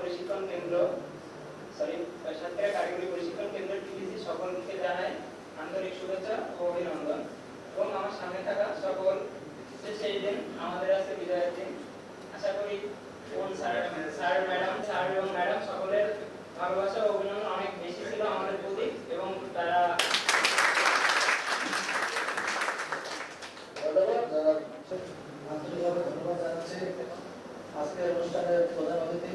প্রশিক্ষণ কেন্দ্র সরি সাতক্ষীরা কারিগরি প্রশিক্ষণ কেন্দ্র টিভিসি সকলকে জানাই আন্তরিক শুভেচ্ছা ও অভিনন্দন। এবং আমার সামনে থাকা সকল সেই দিন আমাদের আজকে বিদায়ের দিন। আশা করি কোন স্যার স্যার, ম্যাডাম, স্যার এবং ম্যাডাম সকলের ভালোবাসা ও অভিনন্দন অনেক বেশি ছিল আমাদের প্রতি এবং তারা আজকের অনুষ্ঠানের প্রধান অতিথি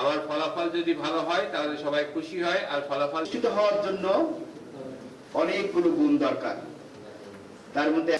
আমার ফলাফল যদি ভালো হয়, তাহলে সবাই খুশি হয়, আর ফলাফল হওয়ার জন্য অনেকগুলো গুণ দরকার। তার মধ্যে